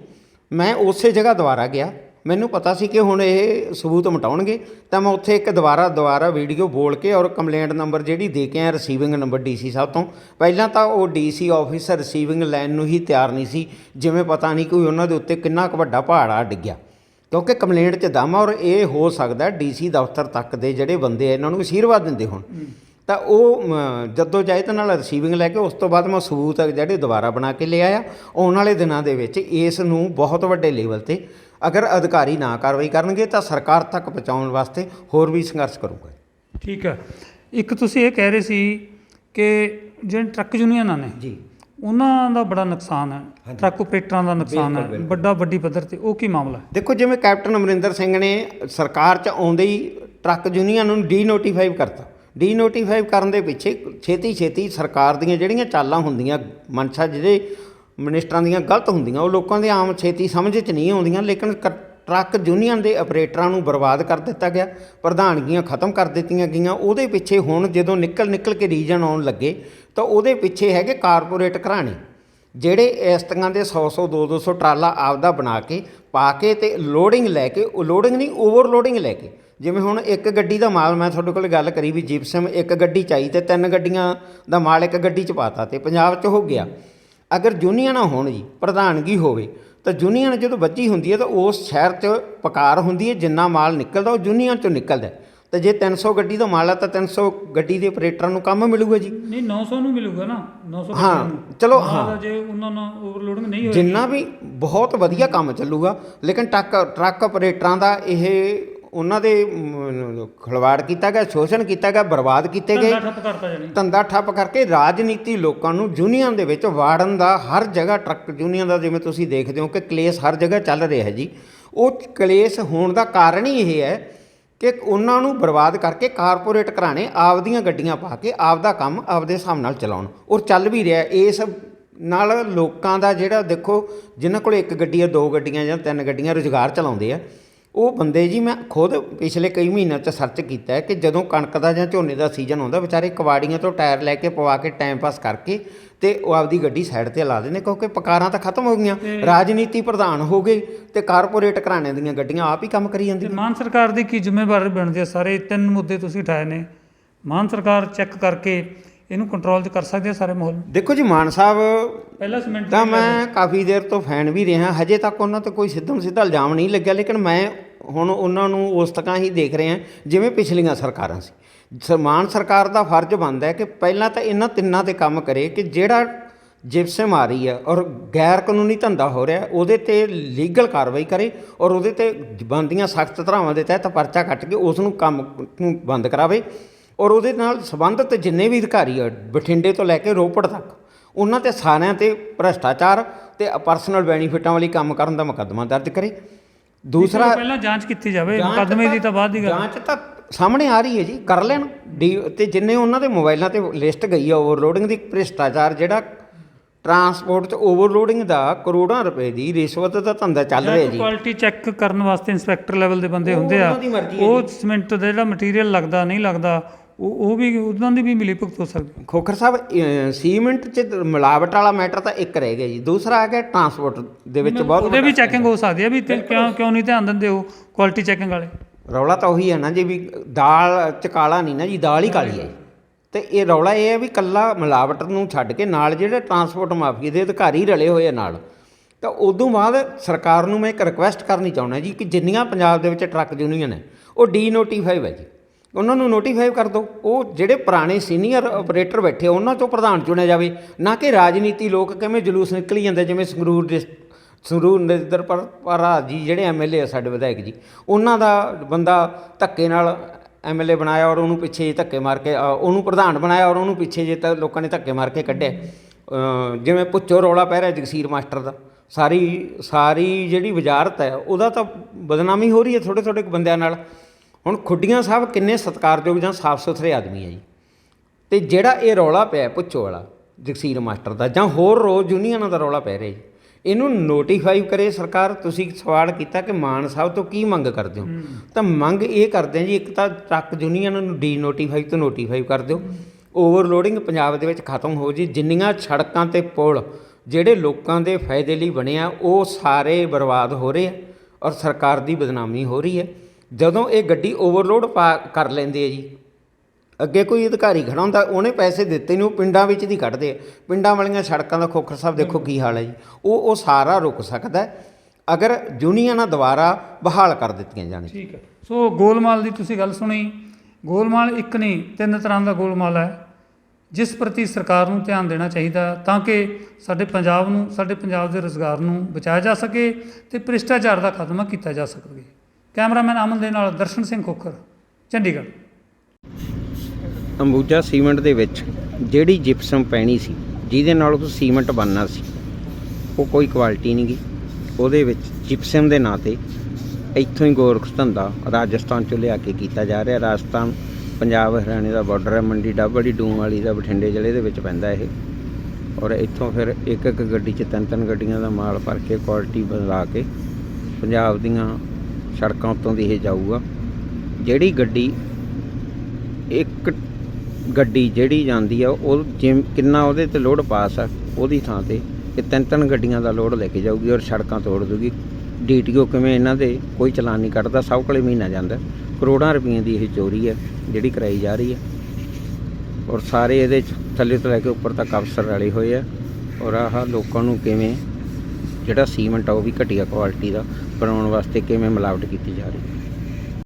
ਮੈਂ ਉਸੇ ਜਗ੍ਹਾ ਦੁਬਾਰਾ ਗਿਆ। ਮੈਨੂੰ ਪਤਾ ਸੀ ਕਿ ਹੁਣ ਇਹ ਸਬੂਤ ਮਟਾਉਣਗੇ, ਤਾਂ ਮੈਂ ਉੱਥੇ ਇੱਕ ਦੁਬਾਰਾ ਦੁਬਾਰਾ ਵੀਡੀਓ ਬੋਲ ਕੇ ਔਰ ਕੰਪਲੇਂਟ ਨੰਬਰ ਜਿਹੜੀ ਦੇ ਕੇ ਆਇਆ ਰਿਸੀਵਿੰਗ ਨੰਬਰ ਡੀਸੀ ਸਾਹਿਬ ਤੋਂ। ਪਹਿਲਾਂ ਤਾਂ ਉਹ ਡੀਸੀ ਆਫੀਸਰ ਰਿਸੀਵਿੰਗ ਲਾਈਨ ਨੂੰ ਹੀ ਤਿਆਰ ਨਹੀਂ ਸੀ, ਜਿਵੇਂ ਪਤਾ ਨਹੀਂ ਕੋਈ ਉਹਨਾਂ ਦੇ ਉੱਤੇ ਕਿੰਨਾ ਕੁ ਵੱਡਾ ਪਹਾੜ ਆ ਡਿੱਗਿਆ। ਕਿਉਂਕਿ ਕੰਪਲੇਂਟ 'ਚ ਦਮ ਔਰ ਇਹ ਹੋ ਸਕਦਾ ਡੀਸੀ ਦਫ਼ਤਰ ਤੱਕ ਦੇ ਜਿਹੜੇ ਬੰਦੇ ਆ, ਇਹਨਾਂ ਨੂੰ ਅਸ਼ੀਰਵਾਦ ਦਿੰਦੇ ਹੋਣ। ਤਾਂ ਉਹ ਜਦੋਂ ਜਾਇਤ ਨਾਲ ਰਿਸੀਵਿੰਗ ਲੈ ਕੇ ਉਸ ਤੋਂ ਬਾਅਦ ਮੈਂ ਸਬੂਤ ਜਿਹੜੇ ਦੁਬਾਰਾ ਬਣਾ ਕੇ ਲਿਆਇਆ। ਆਉਣ ਵਾਲੇ ਦਿਨਾਂ ਦੇ ਵਿੱਚ ਇਸ ਨੂੰ ਬਹੁਤ ਵੱਡੇ ਲੈਵਲ ਤੇ ਅਗਰ ਅਧਿਕਾਰੀ ਨਾ ਕਾਰਵਾਈ ਕਰਨਗੇ ਤਾਂ ਸਰਕਾਰ ਤੱਕ ਪਹੁੰਚਾਉਣ ਵਾਸਤੇ ਹੋਰ ਵੀ ਸੰਘਰਸ਼ ਕਰੂਗਾ। ਠੀਕ ਹੈ। ਇੱਕ ਤੁਸੀਂ ਇਹ ਕਹਿ ਰਹੇ ਸੀ ਕਿ ਜਿਹੜੇ ਟਰੱਕ ਯੂਨੀਅਨਾਂ ਨੇ ਜੀ। ਉਹਨਾਂ ਦਾ ਬੜਾ ਨੁਕਸਾਨ ਹੈ। ਟਰੱਕ ਆਪਰੇਟਰਾਂ ਦਾ ਨੁਕਸਾਨ ਹੈ। ਵੱਡਾ ਵੱਡੀ ਪੱਧਰ ਤੇ ਉਹ ਕੀ ਮਾਮਲਾ ਹੈ? ਦੇਖੋ ਜਿਵੇਂ ਕੈਪਟਨ ਅਮਰਿੰਦਰ ਸਿੰਘ ਨੇ ਸਰਕਾਰ 'ਚ ਆਉਂਦੇ ਹੀ ਟਰੱਕ ਯੂਨੀਅਨ ਨੂੰ ਡੀਨੋਟੀਫਾਈ ਕਰਤਾ। ਡੀਨੋਟੀਫਾਈ ਕਰਨ ਦੇ ਪਿੱਛੇ ਛੇਤੀ ਛੇਤੀ ਸਰਕਾਰ ਦੀਆਂ ਜਿਹੜੀਆਂ ਚਾਲਾਂ ਹੁੰਦੀਆਂ, ਮਨਸ਼ਾ ਜਿਹੜੇ ਮਿਨਿਸਟਰਾਂ ਦੀਆਂ ਗਲਤ ਹੁੰਦੀਆਂ, ਉਹ ਲੋਕਾਂ ਦੇ ਆਮ ਛੇਤੀ ਸਮਝ 'ਚ ਨਹੀਂ ਆਉਂਦੀਆਂ, ਲੇਕਿਨ ਕ- ਟਰੱਕ ਯੂਨੀਅਨ ਦੇ ਆਪਰੇਟਰਾਂ ਨੂੰ ਬਰਬਾਦ ਕਰ ਦਿੱਤਾ ਗਿਆ, ਪ੍ਰਧਾਨਗੀਆਂ ਖਤਮ ਕਰ ਦਿੱਤੀਆਂ ਗਈਆਂ, ਉਹਦੇ ਪਿੱਛੇ ਹੁਣ ਜਦੋਂ ਨਿਕਲ ਨਿਕਲ ਕੇ ਰੀਜਨ ਆਉਣ ਲੱਗੇ, ਤਾਂ ਉਹਦੇ ਪਿੱਛੇ ਹੈਗੇ ਕਾਰਪੋਰੇਟ ਘਰਾਣੇ, ਜਿਹੜੇ ਇਸ ਤਰ੍ਹਾਂ ਦੇ 100 100 200 200 ਟਰਾਲਾ ਆਪਦਾ ਬਣਾ ਕੇ, ਪਾ ਕੇ ਤੇ ਲੋਡਿੰਗ ਲੈ ਕੇ, ਉਹ ਲੋਡਿੰਗ ਨਹੀਂ ਓਵਰਲੋਡਿੰਗ ਲੈ ਕੇ ਜਿਵੇਂ ਹੁਣ ਇੱਕ ਗੱਡੀ ਦਾ ਮਾਲ ਮੈਂ ਤੁਹਾਡੇ ਕੋਲ ਗੱਲ ਕਰੀ ਵੀ ਜਿਪਸਮ ਇੱਕ ਗੱਡੀ ਚਾਈ ਤੇ ਤਿੰਨ ਗੱਡੀਆਂ ਦਾ ਮਾਲ ਇੱਕ ਗੱਡੀ 'ਚ ਪਾਤਾ ਤੇ ਪੰਜਾਬ 'ਚ ਹੋ ਗਿਆ ਅਗਰ ਯੂਨੀਅਨ ਹੋਣ ਜੀ ਪ੍ਰਧਾਨਗੀ ਹੋਵੇ ਤਾਂ ਯੂਨੀਅਨ ਜਦੋਂ ਵੱਜੀ ਹੁੰਦੀ ਹੈ ਤਾਂ ਉਸ ਸ਼ਹਿਰ 'ਚ ਪਕਾਰ ਹੁੰਦੀ ਹੈ ਜਿੰਨਾ ਮਾਲ ਨਿਕਲਦਾ ਉਹ ਯੂਨੀਅਨ 'ਚੋਂ ਨਿਕਲਦਾ। ਤੇ ਜੇ 300 ਗੱਡੀ ਦਾ ਮਾਲ ਹੈ ਤਾਂ 300 ਗੱਡੀ ਦੇ ਆਪਰੇਟਰਾਂ ਨੂੰ ਕੰਮ ਮਿਲੂਗਾ ਜੀ ਨਹੀਂ 900 ਨੂੰ ਮਿਲੂਗਾ ਨਾ 900 ਹਾਂ। ਚਲੋ, ਹਾਂ। ਜੇ ਉਹਨਾਂ ਨਾਲ ਓਵਰਲੋਡਿੰਗ ਨਹੀਂ ਹੋਈ ਜਿੰਨਾ ਵੀ ਬਹੁਤ ਵਧੀਆ ਕੰਮ ਚੱਲੂਗਾ ਲੇਕਿਨ ਟਰੱਕ ਟਰੱਕ ਆਪਰੇਟਰਾਂ ਦਾ ਇਹ ਉਹਨਾਂ ਦੇ ਮ, ਖਿਲਵਾੜ ਕੀਤਾ ਗਿਆ ਸ਼ੋਸ਼ਣ ਕੀਤਾ ਗਿਆ ਬਰਬਾਦ ਕੀਤੇ ਗਏ। ਧੰਦਾ ਠੱਪ ਕਰਤਾ ਜਾਣੀ। ਧੰਦਾ ਠੱਪ ਕਰਕੇ ਰਾਜਨੀਤੀ ਲੋਕਾਂ ਨੂੰ ਯੂਨੀਅਨ ਦੇ ਵਿੱਚ ਵਾੜਨ ਦਾ ਹਰ ਜਗ੍ਹਾ ਟਰੱਕ ਯੂਨੀਅਨ ਦਾ ਜਿਵੇਂ ਤੁਸੀਂ ਦੇਖਦੇ ਹੋ ਕਿ ਕਲੇਸ਼ ਹਰ ਜਗ੍ਹਾ ਚੱਲ ਰਿਹਾ ਹੈ ਜੀ। ਉਹ ਕਲੇਸ਼ ਹੋਣ ਦਾ ਕਾਰਨ ਹੀ ਇਹ ਹੈ ਕਿ ਉਹਨਾਂ ਨੂੰ ਬਰਬਾਦ ਕਰਕੇ ਕਾਰਪੋਰੇਟ ਘਰਾਣੇ ਆਪਦੀਆਂ ਗੱਡੀਆਂ ਪਾ ਕੇ ਆਪਦਾ ਕੰਮ ਆਪਦੇ ਹਿਸਾਬ ਨਾਲ ਚਲਾਉਣ। ਔਰ ਚੱਲ ਵੀ ਰਿਹਾ ਇਸ ਨਾਲ ਲੋਕਾਂ ਦਾ ਜਿਹੜਾ ਦੇਖੋ ਜਿਨ੍ਹਾਂ ਕੋਲ ਇੱਕ ਗੱਡੀ ਹੈ ਦੋ ਗੱਡੀਆਂ ਜਾਂ ਤਿੰਨ ਗੱਡੀਆਂ ਰੁਜ਼ਗਾਰ ਚਲਾਉਂਦੇ ਆ ਉਹ ਬੰਦੇ ਜੀ ਮੈਂ ਖੁਦ ਪਿਛਲੇ ਕਈ ਮਹੀਨਿਆਂ 'ਚ ਸਰਚ ਕੀਤਾ ਹੈ ਕਿ ਜਦੋਂ ਕਣਕ ਦਾ ਜਾਂ ਝੋਨੇ ਦਾ ਸੀਜ਼ਨ ਆਉਂਦਾ ਵਿਚਾਰੇ ਕਵਾੜੀਆਂ ਤੋਂ ਟਾਇਰ ਲੈ ਕੇ ਪਵਾ ਕੇ ਟਾਈਮ ਪਾਸ ਕਰਕੇ ਤੇ ਉਹ ਆਪਦੀ ਗੱਡੀ ਸਾਈਡ ਤੇ ਲਾ ਦਿੰਦੇ ਕਿਉਂਕਿ ਪਕਾਰਾਂ ਤਾਂ ਖਤਮ ਹੋ ਗਈਆਂ ਰਾਜਨੀਤੀ ਪ੍ਰਧਾਨ ਹੋ ਗਏ ਤੇ ਕਾਰਪੋਰੇਟ ਘਰਾਣਿਆਂ ਦੀਆਂ ਗੱਡੀਆਂ ਆਪ ਹੀ ਕੰਮ ਕਰੀ ਤੇ ਜਾਂਦੀਆਂ ਮਾਨ ਸਰਕਾਰ ਦੀ ਕੀ ਜ਼ਿੰਮੇਵਾਰੀ ਬਣਦੀ ਹੈ? ਸਾਰੇ ਤਿੰਨ ਮੁੱਦੇ ਤੁਸੀਂ ਉਠਾਏ ਨੇ। ਮਾਨ ਸਰਕਾਰ ਚੈੱਕ ਕਰਕੇ ਇਹਨੂੰ ਕੰਟਰੋਲ 'ਚ ਕਰ ਸਕਦੀ ਹੈ ਸਾਰੇ ਮਾਹੌਲ ਦੇਖੋ ਜੀ ਮਾਨ ਸਾਹਿਬ ਪਹਿਲਾ ਸਿਮੈਂਟ ਤਾਂ ਮੈਂ ਕਾਫੀ ਦੇਰ ਤੋਂ ਫੈਨ ਵੀ ਰਿਹਾ। ਹਜੇ ਤੱਕ ਉਹਨਾਂ ਤੇ ਕੋਈ ਸਿੱਧਮ ਸਿੱਧਾ ਇਲਜ਼ਾਮ ਨਹੀਂ ਲੱਗਿਆ ਲੇਕਿਨ ਮੈਂ ਹੁਣ ਉਹਨਾਂ ਨੂੰ ਉਸ ਤੱਕਾਂ ਹੀ ਦੇਖ ਰਿਹਾ ਜਿਵੇਂ ਪਿਛਲੀਆਂ ਸਰਕਾਰਾਂ ਸੀ। ਸਮਾਨ ਸਰਕਾਰ ਦਾ ਫਰਜ਼ ਬਣਦਾ ਹੈ ਕਿ ਪਹਿਲਾਂ ਤਾਂ ਇਹਨਾਂ ਤਿੰਨਾਂ ਤੇ ਕੰਮ ਕਰੇ ਕਿ ਜਿਹੜਾ ਜਿਪਸਮ ਆ ਰਹੀ ਹੈ ਔਰ ਗੈਰ ਕਾਨੂੰਨੀ ਧੰਦਾ ਹੋ ਰਿਹਾ ਉਹਦੇ ਤੇ ਲੀਗਲ ਕਾਰਵਾਈ ਕਰੇ ਔਰ ਉਹਦੇ ਤੇ ਬੰਦੀਆਂ ਸਖਤ ਧਾਰਾਵਾਂ ਦੇ ਤਹਿਤ ਪਰਚਾ ਕੱਟ ਕੇ ਉਸ ਨੂੰ ਕੰਮ ਨੂੰ ਬੰਦ ਕਰਾਵੇ। ਔਰ ਉਹਦੇ ਨਾਲ ਸੰਬੰਧਿਤ ਜਿੰਨੇ ਵੀ ਅਧਿਕਾਰੀ ਆ ਬਠਿੰਡੇ ਤੋਂ ਲੈ ਕੇ ਰੋਪੜ ਤੱਕ ਉਹਨਾਂ ਤੇ ਸਾਰਿਆਂ ਤੇ ਭ੍ਰਸ਼ਟਾਚਾਰ ਤੇ ਪਰਸਨਲ ਬੈਨੀਫਿਟਾਂ ਵਾਲੀ ਕੰਮ ਕਰਨ ਦਾ ਮੁਕੱਦਮਾ ਦਰਜ ਕਰੇ। ਦੂਸਰਾ ਪਹਿਲਾਂ ਜਾਂਚ ਕੀਤੀ ਜਾਵੇ ਮੁਕੱਦਮੇ ਦੀ ਤਾਂ ਬਾਅਦ ਦੀ ਗੱਲ। ਜਾਂਚ ਤਾਂ ਸਾਹਮਣੇ ਆ ਰਹੀ ਹੈ ਜੀ ਕਰ ਲੈਣ। ਤੇ ਜਿੰਨੇ ਉਹਨਾਂ ਦੇ ਮੋਬਾਈਲਾਂ ਤੇ ਲਿਸਟ ਗਈ ਆ ਓਵਰਲੋਡਿੰਗ ਦੀ ਭ੍ਰਿਸ਼ਟਾਚਾਰ ਜਿਹੜਾ ਟਰਾਂਸਪੋਰਟ 'ਚ ਓਵਰਲੋਡਿੰਗ ਦਾ ਕਰੋੜਾਂ ਰੁਪਏ ਦੀ ਰਿਸ਼ਵਤ ਦਾ ਧੰਦਾ ਚੱਲ ਰਿਹਾ ਜੀ। ਕੁਆਲਿਟੀ ਚੈੱਕ ਕਰਨ ਵਾਸਤੇ ਇੰਸਪੈਕਟਰ ਲੈਵਲ ਦੇ ਬੰਦੇ ਹੁੰਦੇ ਆ ਉਹ ਸੀਮੈਂਟ ਦਾ ਜਿਹੜਾ ਮਟੀਰੀਅਲ ਲੱਗਦਾ ਨਹੀਂ ਲੱਗਦਾ ਉਹ ਉਹ ਵੀ ਉਹਨਾਂ ਦੀ ਵੀ ਮਿਲੀ ਭੁਗਤ ਹੋ ਸਕਦੀ ਖੋਖਰ ਸਾਹਿਬ ਸੀਮੈਂਟ 'ਚ ਮਿਲਾਵਟ ਵਾਲਾ ਮੈਟਰ ਤਾਂ ਇੱਕ ਰਹਿ ਗਿਆ ਜੀ। ਦੂਸਰਾ ਗਿਆ ਟਰਾਂਸਪੋਰਟ ਦੇ ਵਿੱਚ ਬਹੁਤ ਉਹਦੇ ਵੀ ਚੈਕਿੰਗ ਹੋ ਸਕਦੀ ਹੈ ਵੀ ਕਿਉਂ ਕਿਉਂ ਨਹੀਂ ਧਿਆਨ ਦਿੰਦੇ ਉਹ ਕੁਆਲਿਟੀ ਚੈਕਿੰਗ ਵਾਲੇ? ਰੌਲਾ ਤਾਂ ਉਹੀ ਹੈ ਨਾ ਜੀ ਵੀ ਦਾਲ ਚ ਕਾਲਾ ਨਹੀਂ ਨਾ ਜੀ ਦਾਲ ਹੀ ਕਾਲੀ ਹੈ ਜੀ। ਤੇ ਇਹ ਰੌਲਾ ਇਹ ਹੈ ਵੀ ਕੱਲਾ ਮਿਲਾਵਟ ਨੂੰ ਛੱਡ ਕੇ ਨਾਲ ਜਿਹੜੇ ਟਰਾਂਸਪੋਰਟ ਮਾਫੀਆ ਦੇ ਅਧਿਕਾਰੀ ਰਲੇ ਹੋਏ ਆ ਨਾਲ ਤਾਂ ਉਦੋਂ ਬਾਅਦ ਸਰਕਾਰ ਨੂੰ ਮੈਂ ਇੱਕ ਰਿਕੁਐਸਟ ਕਰਨੀ ਚਾਹੁੰਦਾ ਜੀ ਕਿ ਜਿੰਨੀਆਂ ਪੰਜਾਬ ਦੇ ਵਿੱਚ ਟਰੱਕ ਯੂਨੀਅਨ ਹੈ ਉਹ ਡੀ ਨੋਟੀਫਾਈ ਹੈ ਜੀ। ਉਹਨਾਂ ਨੂੰ ਨੋਟੀਫਾਈ ਕਰ ਦਿਓ। ਉਹ ਜਿਹੜੇ ਪੁਰਾਣੇ ਸੀਨੀਅਰ ਆਪਰੇਟਰ ਬੈਠੇ ਉਹਨਾਂ ਚੋਂ ਪ੍ਰਧਾਨ ਚੁਣਿਆ ਜਾਵੇ। ਨਾ ਕਿ ਰਾਜਨੀਤੀ ਲੋਕ ਕਿਵੇਂ ਜਲੂਸ ਨਿਕਲੀ ਜਾਂਦੇ, ਜਿਵੇਂ ਸੰਗਰੂਰ ਦੇ ਸੰਗਰੂਰ ਨਰਿੰਦਰ ਪਰ ਪਰਾ ਜੀ, ਜਿਹੜੇ ਐਮਐਲਏ ਆ ਸਾਡੇ ਵਿਧਾਇਕ ਜੀ, ਉਹਨਾਂ ਦਾ ਬੰਦਾ ਧੱਕੇ ਨਾਲ ਐਮਐਲਏ ਬਣਾਇਆ ਔਰ ਉਹਨੂੰ ਪਿੱਛੇ ਧੱਕੇ ਮਾਰ ਕੇ ਉਹਨੂੰ ਪ੍ਰਧਾਨ ਬਣਾਇਆ ਔਰ ਉਹਨੂੰ ਪਿੱਛੇ ਜੇ ਤਾਂ ਲੋਕਾਂ ਨੇ ਧੱਕੇ ਮਾਰ ਕੇ ਕੱਢਿਆ। ਜਿਵੇਂ ਪੁੱਛੋ ਰੌਲਾ ਪੈ ਰਿਹਾ ਜਗਸੀਰ ਮਾਸਟਰ ਦਾ। ਸਾਰੀ ਸਾਰੀ ਜਿਹੜੀ ਵਜ਼ਾਰਤ ਹੈ, ਉਹਦਾ ਤਾਂ ਬਦਨਾਮੀ ਹੋ ਰਹੀ ਹੈ ਥੋੜੇ ਥੋੜੇ ਬੰਦਿਆਂ ਨਾਲ। ਹੁਣ ਖੁੱਡੀਆਂ ਸਾਹਿਬ ਕਿੰਨੇ ਸਤਿਕਾਰਯੋਗ ਜਾਂ ਸਾਫ਼ ਸੁਥਰੇ ਆਦਮੀ ਹੈ ਜੀ। ਤੇ ਜਿਹੜਾ ਇਹ ਰੌਲਾ ਪਿਆ ਪੁੱਛੋ ਵਾਲਾ ਜਗਸੀਰ ਮਾਸਟਰ ਦਾ ਜਾਂ ਹੋਰ ਰੋਜ਼ ਯੂਨੀਅਨਾਂ ਦਾ ਰੌਲਾ ਪੈ ਰਿਹਾ ਜੀ। ਇਹਨੂੰ ਨੋਟੀਫਾਈ ਕਰੇ ਸਰਕਾਰ ਤੁਸੀਂ ਸਵਾਲ ਕੀਤਾ ਕਿ ਮਾਨ ਸਾਹਿਬ ਤੋਂ ਕੀ ਮੰਗ ਕਰਦੇ ਹੋ? ਤਾਂ ਮੰਗ ਇਹ ਕਰਦੇ ਆ ਜੀ ਇੱਕ ਤਾਂ ਟਰੱਕ ਯੂਨੀਅਨ ਨੂੰ ਡੀ ਨੋਟੀਫਾਈ ਤੋਂ ਨੋਟੀਫਾਈ ਕਰ ਦਿਓ। ਓਵਰਲੋਡਿੰਗ ਪੰਜਾਬ ਦੇ ਵਿੱਚ ਖਤਮ ਹੋ ਜੀ। ਜਿੰਨੀਆਂ ਸੜਕਾਂ ਤੇ ਪੁਲ ਜਿਹੜੇ ਲੋਕਾਂ ਦੇ ਫਾਇਦੇ ਲਈ ਬਣੇ ਆ ਉਹ ਸਾਰੇ ਬਰਬਾਦ ਹੋ ਰਹੇ ਆ ਔਰ ਸਰਕਾਰ ਦੀ ਬਦਨਾਮੀ ਹੋ ਰਹੀ ਹੈ। ਜਦੋਂ ਇਹ ਗੱਡੀ ਓਵਰਲੋਡ ਪਾ ਕਰ ਲੈਂਦੇ ਆ ਜੀ। ਅੱਗੇ ਕੋਈ ਅਧਿਕਾਰੀ ਖੜਾ ਹੁੰਦਾ, ਉਹਨੇ ਪੈਸੇ ਦਿੱਤੇ ਨਹੀਂ ਉਹ ਪਿੰਡਾਂ ਵਿੱਚ ਦੀ ਕੱਢਦੇ ਆ। ਪਿੰਡਾਂ ਵਾਲੀਆਂ ਸੜਕਾਂ ਦਾ ਖੋਖਰ ਸਾਹਿਬ ਦੇਖੋ ਕੀ ਹਾਲ ਹੈ ਜੀ। ਉਹ ਉਹ ਸਾਰਾ ਰੁਕ ਸਕਦਾ ਅਗਰ ਯੂਨੀਅਨਾਂ ਦੁਆਰਾ ਬਹਾਲ ਕਰ ਦਿੱਤੀਆਂ ਜਾਣ। ਠੀਕ ਹੈ। ਸੋ ਗੋਲਮਾਲ ਦੀ ਤੁਸੀਂ ਗੱਲ ਸੁਣੀ। ਗੋਲਮਾਲ ਇੱਕ ਨਹੀਂ, ਤਿੰਨ ਤਰ੍ਹਾਂ ਦਾ ਗੋਲਮਾਲ ਹੈ। ਜਿਸ ਪ੍ਰਤੀ ਸਰਕਾਰ ਨੂੰ ਧਿਆਨ ਦੇਣਾ ਚਾਹੀਦਾ, ਤਾਂ ਕਿ ਸਾਡੇ ਪੰਜਾਬ ਨੂੰ, ਸਾਡੇ ਪੰਜਾਬ ਦੇ ਰੋਜ਼ਗਾਰ ਨੂੰ ਬਚਾਇਆ ਜਾ ਸਕੇ ਤੇ ਭ੍ਰਿਸ਼ਟਾਚਾਰ ਦਾ ਖਾਤਮਾ ਕੀਤਾ ਜਾ ਸਕੇ। ਕੈਮਰਾਮੈਨ ਅਮਨ ਦੇ ਨਾਲ ਦਰਸ਼ਨ ਸਿੰਘ ਖੋਖਰ, ਚੰਡੀਗੜ੍ਹ। ਅੰਬੂਜਾ ਸੀਮੈਂਟ ਦੇ ਵਿੱਚ ਜਿਹੜੀ ਜਿਪਸਮ ਪੈਣੀ ਸੀ, ਜਿਹਦੇ ਨਾਲ ਉਹ ਸੀਮੈਂਟ ਬਣਨਾ ਸੀ, ਉਹ ਕੋਈ ਕੁਆਲਿਟੀ ਨਹੀਂ ਗੀ ਉਹਦੇ ਵਿੱਚ ਜਿਪਸਮ ਦੇ ਨਾਂ ਤੇ ਇੱਥੋਂ ਹੀ ਗੋਰਖ ਧੰਦਾ ਰਾਜਸਥਾਨ ਚੋਂ ਲਿਆ ਕੇ ਕੀਤਾ ਜਾ ਰਿਹਾ। ਰਾਜਸਥਾਨ, ਪੰਜਾਬ, ਹਰਿਆਣੇ ਦਾ ਬਾਰਡਰ ਹੈ, ਮੰਡੀ ਡੱਬੜੀ ਡੂਮ ਵਾਲੀ ਦਾ ਬਠਿੰਡੇ ਜ਼ਿਲ੍ਹੇ ਦੇ ਵਿੱਚ ਪੈਂਦਾ ਇਹ। ਔਰ ਇੱਥੋਂ ਫਿਰ ਇੱਕ ਇੱਕ ਗੱਡੀ 'ਚ ਤਿੰਨ ਤਿੰਨ ਗੱਡੀਆਂ ਦਾ ਮਾਲ ਭਰ ਕੇ ਕੁਆਲਿਟੀ ਬਦਲਾ ਕੇ ਪੰਜਾਬ ਦੀਆਂ ਸੜਕਾਂ ਉੱਤੋਂ ਦੀ ਇਹ ਜਾਊਗਾ। ਜਿਹੜੀ ਗੱਡੀ, ਇੱਕ ਗੱਡੀ ਜਿਹੜੀ ਜਾਂਦੀ ਆ, ਉਹ ਜਿਮ ਕਿੰਨਾ ਉਹਦੇ ਤੇ ਲੋਡ ਪਾਸ ਆ, ਉਹਦੀ ਥਾਂ ਤੇ ਇਹ ਤਿੰਨ ਤਿੰਨ ਗੱਡੀਆਂ ਦਾ ਲੋਡ ਲੈ ਕੇ ਜਾਊਗੀ ਔਰ ਸੜਕਾਂ ਤੋੜ ਦੂਗੀ ਡੀਟੀਓ ਕਿਵੇਂ ਇਹਨਾਂ ਦੇ ਕੋਈ ਚਲਾਨ ਨਹੀਂ ਕੱਢਦਾ, ਸਭ ਕੋਲੇ ਮਹੀਨਾ ਜਾਂਦਾ। ਕਰੋੜਾਂ ਰੁਪਈਆਂ ਦੀ ਇਹ ਚੋਰੀ ਹੈ ਜਿਹੜੀ ਕਰਾਈ ਜਾ ਰਹੀ ਹੈ ਔਰ ਸਾਰੇ ਇਹਦੇ ਚ ਥੱਲੇ ਤੋਂ ਲੈ ਕੇ ਉੱਪਰ ਤੱਕ ਅਫਸਰ ਰਲੇ ਹੋਏ ਆ। ਔਰ ਆਹ ਲੋਕਾਂ ਨੂੰ ਕਿਵੇਂ, ਜਿਹੜਾ ਸੀਮੈਂਟ ਆ ਉਹ ਵੀ ਘਟੀਆ ਕੁਆਲਿਟੀ ਦਾ। ਬਣਾਉਣ ਵਾਸਤੇ ਕਿਵੇਂ ਮਿਲਾਵਟ ਕੀਤੀ ਜਾ ਰਹੀ ਹੈ?